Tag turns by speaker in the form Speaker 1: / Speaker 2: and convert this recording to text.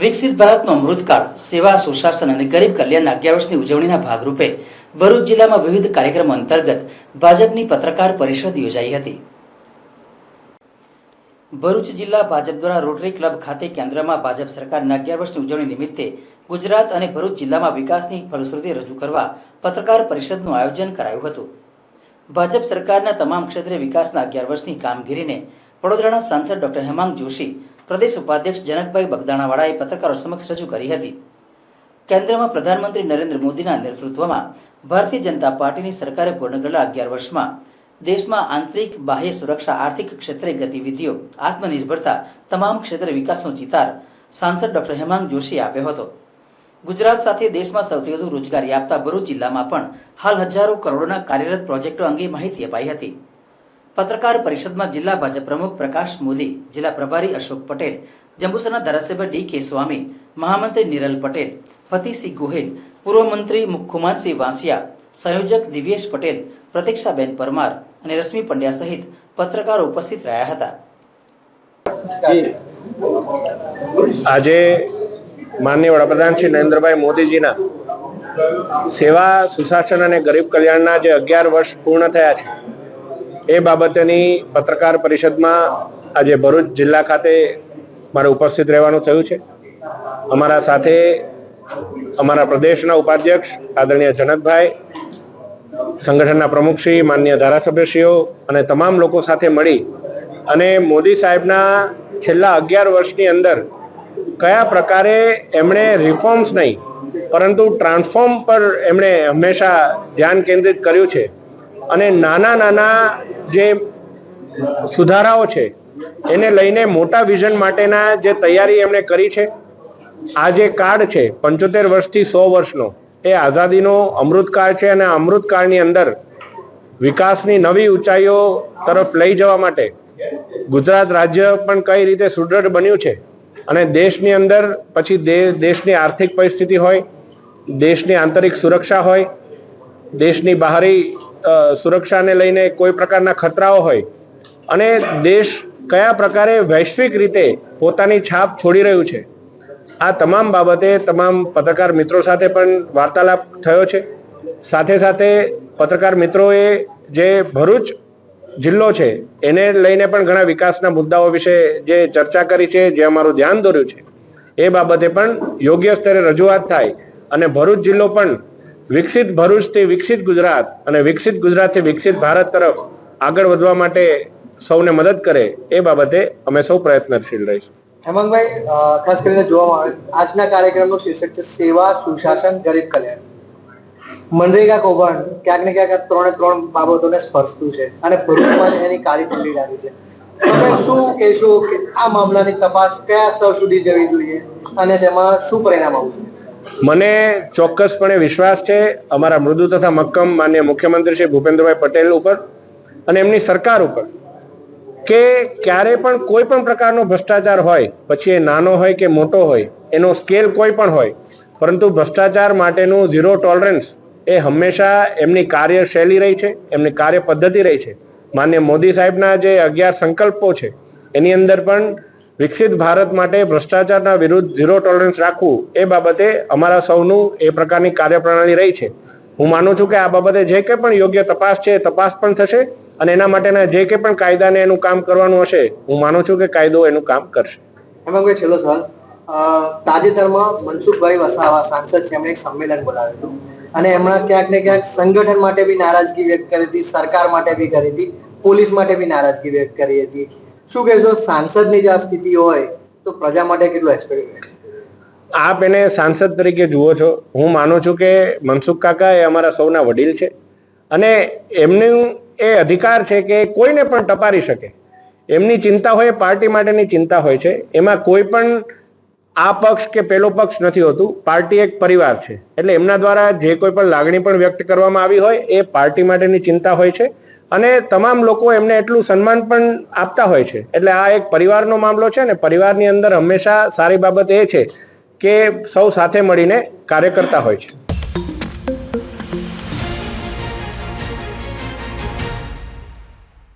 Speaker 1: વિકસિત ભારતનો અમૃતકાળ સેવા, સુશાસન અને ગરીબ કલ્યાણના અગિયાર વર્ષની ઉજવણીના ભાગરૂપે ભરૂચ જિલ્લામાં વિવિધ કાર્યક્રમ અંતર્ગત ભાજપની પત્રકાર પરિષદ યોજાઈ હતી. ભરૂચ જિલ્લા ભાજપ દ્વારા રોટરી ક્લબ ખાતે કેન્દ્રમાં ભાજપ સરકારના અગિયાર વર્ષની ઉજવણી નિમિત્તે ગુજરાત અને ભરૂચ જિલ્લામાં વિકાસની ફલશ્રુતિ રજૂ કરવા પત્રકાર પરિષદનું આયોજન કરાયું હતું. ભાજપ સરકારના તમામ ક્ષેત્રે વિકાસના અગિયાર વર્ષની કામગીરીને વડોદરાના સાંસદ ડોક્ટર હેમાંગ જોશી પ્રદેશ ઉપાધ્યક્ષ જનકભાઈ બગદાણાવાળાએ પત્રકારો સમક્ષ રજૂ કરી હતી. કેન્દ્રમાં પ્રધાનમંત્રી નરેન્દ્ર મોદીના નેતૃત્વમાં ભારતીય જનતા પાર્ટીની સરકારે પૂર્ણ કરેલા અગિયાર વર્ષમાં દેશમાં આંતરિક બાહ્ય સુરક્ષા આર્થિક ક્ષેત્રે ગતિવિધિઓ, આત્મનિર્ભરતા, તમામ ક્ષેત્રે વિકાસનો ચિતાર સાંસદ ડોક્ટર હેમાંગ જોશીએ આપ્યો હતો. ગુજરાત સાથે દેશમાં સૌથી વધુ રોજગારી આપતા ભરૂચ જિલ્લામાં પણ હાલ હજારો કરોડોના કાર્યરત પ્રોજેક્ટો અંગે માહિતી અપાઈ હતી. પત્રકાર પરિષદમાં જિલ્લા ભાજપ પ્રમુખ પ્રકાશ મોદી, જિલ્લા પ્રભારી અશોક પટેલ, જંબુસરના ધારાસભ્ય ડી કે સ્વામી, મહામંત્રી નિરલ પટેલ ફતિસિંહ ગોહિલ, પૂર્વ મંત્રી કુમારસિંહ વાંસિયા, સંયોજક દિવ્યેશ પટેલ, પ્રતીક્ષાબેન પરમાર અને રશ્મિ પંડ્યા સહિત પત્રકારો ઉપસ્થિત રહ્યા હતા.
Speaker 2: આજે માનનીય વડાપ્રધાન શ્રી નરેન્દ્રભાઈ મોદીજીના સેવા, સુશાસન અને ગરીબ કલ્યાણના જે અગિયાર વર્ષ પૂર્ણ થયા છે એ બાબતેની પત્રકાર પરિષદમાં આજે ભરૂચ જિલ્લા ખાતે મારે ઉપસ્થિત રહેવાનું થયું છે. અમારા સાથે અમારા પ્રદેશના ઉપાધ્યક્ષ આદરણીય જનકભાઈ, સંગઠનના પ્રમુખશ્રી માન્ય ધારાસભ્યશ્રીઓ અને તમામ લોકો સાથે મળી અને મોદી સાહેબના છેલ્લા અગિયાર વર્ષની અંદર કયા પ્રકારે એમણે રિફોર્મ્સ નહીં, પરંતુ ટ્રાન્સફોર્મ પર એમણે હંમેશા ધ્યાન કેન્દ્રિત કર્યું છે. અને નાના નાના જે સુધારાઓ છે, એને લઈને મોટા વિઝન માટેના જે તૈયારી એમણે કરી છે, આ જે કાર્ડ છે, પંચોતેર વર્ષથી સો વર્ષનો, એ આઝાદીનો અમૃતકાળ છે અને અમૃતકાળની અંદર વિકાસની નવી ઊંચાઈઓ તરફ લઈ જવા માટે ગુજરાત રાજ્ય પણ કઈ રીતે સુદૃઢ બન્યું છે અને દેશની અંદર, પછી દેશની આર્થિક પરિસ્થિતિ હોય, દેશની આંતરિક સુરક્ષા હોય, દેશની બહારી સુરક્ષાને લઈને કોઈ પ્રકારના ખતરાઓ હોય અને દેશ કયા પ્રકારે વૈશ્વિક રીતે પોતાની છાપ છોડી રહ્યું છે? આ તમામ બાબતે તમામ પત્રકાર મિત્રો સાથે પણ વાર્તાલાપ થયો છે. સાથે સાથે પત્રકાર મિત્રોએ જે ભરૂચ જિલ્લો છે, એને લઈને પણ ઘણા વિકાસના મુદ્દાઓ વિશે જે ચર્ચા કરી છે, જે અમારું ધ્યાન દોર્યું છે, એ બાબતે પણ યોગ્ય સ્તરે રજૂઆત થાય અને ભરૂચ જિલ્લો પણ વિકસિત ભરૂચથી વિકસિત ગુજરાત અને વિકસિત ગુજરાતથી વિકસિત ભારત તરફ આગળ વધવા માટે સૌને મદદ કરે એ બાબતે અમે સૌ પ્રયત્નશીલ રહીશું.
Speaker 3: હેમંતભાઈ ખાસ કરીને જોવામાં આવે, આજના કાર્યક્રમનું શીર્ષક છે સેવા, સુશાસન, ગરીબ કલ્યાણ. મનરેગા કૌભાંડ ક્યાંક ને ક્યાંક ત્રણે ત્રણ બાબતોને સ્પર્શતું છે અને ભરૂચમાં એની કાળી ઠંડી લાગી છે. તમે શું કહેશો કે આ મામલાની તપાસ કયા સ્તર સુધી જવી જોઈએ અને તેમાં શું પરિણામ આવશે?
Speaker 2: મને ચોક્કસપણે વિશ્વાસ છે અમારા મૃદુ તથા મક્કમ માન્ય મુખ્યમંત્રી શ્રી ભૂપેન્દ્રભાઈ પટેલ ઉપર અને એમની સરકાર ઉપર કે ક્યારે પણ કોઈ પણ પ્રકારનો ભ્રષ્ટાચાર હોય, પછી એ નાનો હોય કે મોટો હોય, એનો સ્કેલ કોઈ પણ હોય, પરંતુ ભ્રષ્ટાચાર માટેનું ઝીરો ટોલરન્સ એ હંમેશા એમની કાર્યશૈલી રહી છે, એમની કાર્ય પદ્ધતિ રહી છે. માન્ય મોદી સાહેબના જે અગિયાર સંકલ્પો છે, એની અંદર પણ વિકસિત ભારત માટે ભ્રષ્ટાચારના વિરુદ્ધ ઝીરો ટોલરન્સ રાખવું એ બાબતે અમારા સૌનું એ પ્રકારની કાર્યપ્રણાલી રહી છે. હું માનું છું કે આ બાબતે જે કંઈ પણ યોગ્ય તપાસ છે તપાસ પણ થશે અને એના માટેના જે કંઈ પણ કાયદાને એનું કામ કરવાનું હશે, હું માનું છું કે કાયદો એનું કામ કરશે.
Speaker 3: હેમંતભાઈ છેલ્લો સવાલ. તાજેતરમાં મનસુખભાઈ વસાવા સાંસદ છે, એમણે એક સંમેલન બોલાવ્યું હતું. અને એમણે ક્યાંક ને ક્યાંક સંગઠન માટે બી નારાજગી વ્યક્ત કરી હતી, સરકાર માટે બી કરી હતી, પોલીસ માટે બી નારાજગી વ્યક્ત કરી હતી. શું કહેશો, સાંસદની જે આ સ્થિતિ હોય, તો પ્રજા માટે કેટલું એક્સપેરિમેન્ટ
Speaker 2: આપ એને સાંસદ તરીકે જુઓ છો. હું માનું છું કે મનસુખ કાકા એ અમારા સૌના વડીલ છે. અને એમનું એ અધિકાર છે કે કોઈને પણ ટપારી શકે. એમની ચિંતા હોય, પાર્ટી માટેની ચિંતા હોય છે. એમાં કોઈ પણ આ પક્ષ કે પેલો પક્ષ નથી હોતું. પાર્ટી એક પરિવાર છે. એટલે એમના દ્વારા જે કોઈ પણ લાગણી પણ વ્યક્ત કરવામાં આવી હોય, એ પાર્ટી માટેની ચિંતા હોય છે. અને તમામ લોકો એમને એટલું સન્માન પણ આપતા હોય છે. એટલે આ એક પરિવારનો મામલો છે ને પરિવારની અંદર હંમેશા સારી બાબત એ છે કે સૌ સાથે મળીને કાર્ય કરતા હોય છે.